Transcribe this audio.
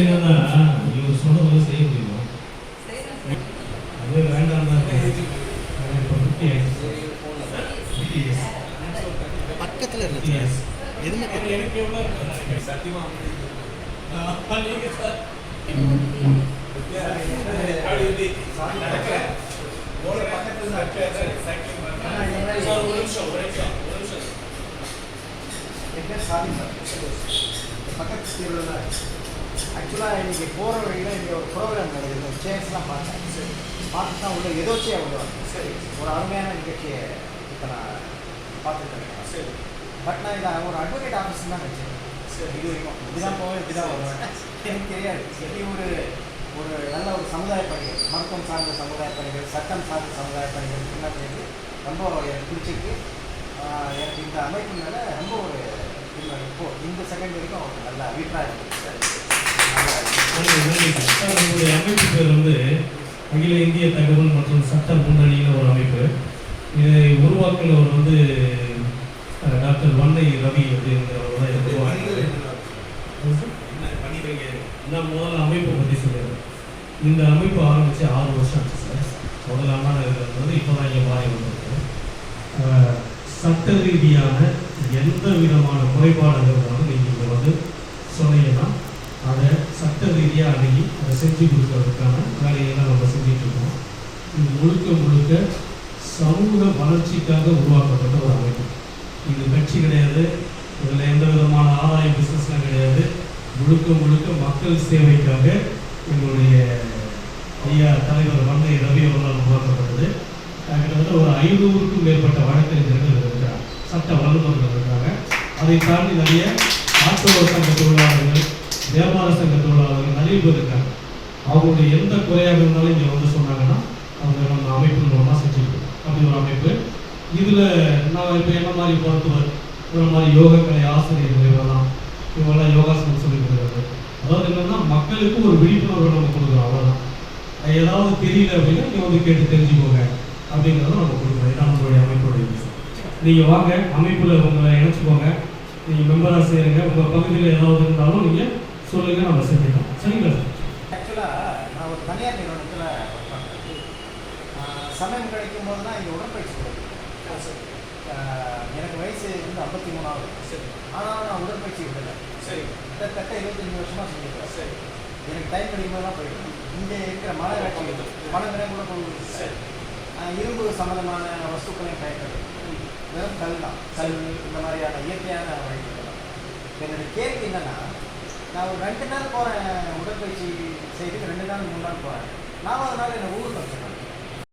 இவர் சொன்னதெல்லாம் செய்ய முடியுமா வேண்டாம் தான் இருக்கு. ஆனா இப்ப 50 ஆயிடுச்சு. 50 years. பக்கத்தில் இருக்கு எனக்கு எனக்கு சத்தியமா சார். பக்கத்துல பக்கத்து தான் ஆக்சுவலாக இன்னைக்கு போகிற வழியில் இங்கே ஒரு ப்ரோக்ராம் நடக்குது சேர்ஸ்லாம் பார்த்தேன் சரி பார்த்து தான் உள்ள எதோச்சியாக வருவாங்க சரி ஒரு அருமையான நிகழ்ச்சியை இப்போ நான் பார்த்துட்டு இருக்கேன். சரி பட் நான் இதை ஒரு அட்வொகேட் ஆஃபீஸ் தான் வச்சேன். சரி இது வரைக்கும் இப்படிதான் போவேன் இப்படிதான் வருவேன். எனக்கு தெரியாது. எப்படி ஒரு ஒரு நல்ல ஒரு சமுதாய பணிகள் மருத்துவம் சார்ந்த சமுதாய பணிகள் சட்டம் சார்ந்த சமுதாய பணிகள் பண்ணிட்டு ரொம்ப எனக்கு பிடிச்சிருக்கு. எனக்கு இந்த அமைப்பு மேலே ரொம்ப ஒரு இல்லை இப்போ இந்த செகண்ட் வரைக்கும் ஒரு நல்ல அபிப்பிராயம். இருக்கு. உங்களுடைய அமைப்பு பேர் வந்து அகில இந்திய தகவல் மற்றும் சட்ட முன்னணியில் ஒரு அமைப்பு இதை உருவாக்கினவர் வந்து டாக்டர் வண்ணை ரவி அப்படிங்கிறவர் தான் இதை நான் முதல்ல அமைப்பை பற்றி சொல்லிடுறேன் இந்த அமைப்பு ஆரம்பித்து ஆறு வருஷம் ஆச்சு சார் முதல்ல அண்ணா இருந்தது இப்போ தான் இங்கே மாறி வந்திருக்கு சட்ட ரீதியான எந்த விதமான குறைபாடுகள் வந்து நீங்கள் வந்து சொன்னீங்கன்னா அதை சட்ட அணுகி அதை செஞ்சு கொடுக்கறதுக்கான வேலையெல்லாம் நம்ம செஞ்சிட்ருக்கோம் இது முழுக்க முழுக்க சமூக வளர்ச்சிக்காக உருவாக்கப்பட்ட ஒரு அமைப்பு. இது கட்சி கிடையாது இதில் எந்த விதமான ஆதாய பிஸ்னஸ்லாம் கிடையாது. முழுக்க முழுக்க மக்கள் சேவைக்காக எங்களுடைய ஐயா தலைவர் வந்தை ரவி அவர்களால் உருவாக்கப்பட்டது. கிட்டத்தட்ட ஒரு ஐநூறுக்கும் மேற்பட்ட வழக்கறிஞர்கள் இருக்கிறார் சட்ட வல்லுநர்கள் இருக்காங்க. அதை தாண்டி நிறைய ஆட்டோ சங்க தொழிலாளர்கள் வியாபார சங்க தொழிலாளர்கள் நிறைய இருக்காங்க அவங்களுடைய எந்த குறையாக இருந்தாலும் இங்கே வந்து சொன்னாங்கன்னா அவங்க நம்ம அமைப்பு மூலமாக செஞ்சுருக்கோம். அப்படி ஒரு அமைப்பு. இதில் நான் இப்போ என்ன மாதிரி மருத்துவர் இந்த மாதிரி யோகக்கலை ஆசிரியர்கள் இவரெல்லாம் இவங்கெல்லாம் யோகாசனம் சொல்லி கொடுக்குறது அதாவது என்னன்னா மக்களுக்கு ஒரு விழிப்புணர்வு நம்ம கொடுக்குறோம் அவ்வளோதான் ஏதாவது தெரியல அப்படின்னா நீங்கள் வந்து கேட்டு தெரிஞ்சுக்கோங்க அப்படிங்கிறத நம்ம கொடுக்குறோம். இதான் நம்மளுடைய அமைப்புடைய நீங்கள் வாங்க அமைப்பில் உங்களை இணைச்சிக்கோங்க. நீங்கள் மெம்பராக சேருங்க. உங்கள் பகுதியில் ஏதாவது இருந்தாலும் நீங்கள் சொல்லுங்கள் நம்ம செஞ்சுக்கலாம் சரிங்களா சார் ஆக்சுவலாக நான் ஒரு தனியார் நிறுவனத்தில் ஒர்க் பண்ணுறேன் சமயம் கிடைக்கும் போது தான் இங்கே உடற்பயிற்சி கொடுக்குறேன் ஆஹ் எனக்கு வயசு வந்து ஐம்பத்தி மூணாவது. சரி. ஆனால் நான் உடற்பயிற்சி விடலை. சரி. கிட்டத்தட்ட இருபத்தஞ்சி வருஷமாக செஞ்சுக்கிறேன் சரி. எனக்கு டைம் கிடைக்கும் போது தான் போயிடுவேன் இங்கே இருக்கிற மாநகராட்சி பணம் கூட போகுது. சரி. இரும்பு சம்மந்தமான வஸ்துக்களையும் பயன்படுது வெறும் கல் தான். கல் இந்த மாதிரியான இயற்கையான வழிகள் தான். என்னோட கேள்வி என்னன்னா நான் ஒரு ரெண்டு நாள் போகிறேன் உடற்பயிற்சி செய்துக்கு ரெண்டு நாள் மூணு நாள் போகிறேன் நாலாவது நாள் என்னை ஊருக்கு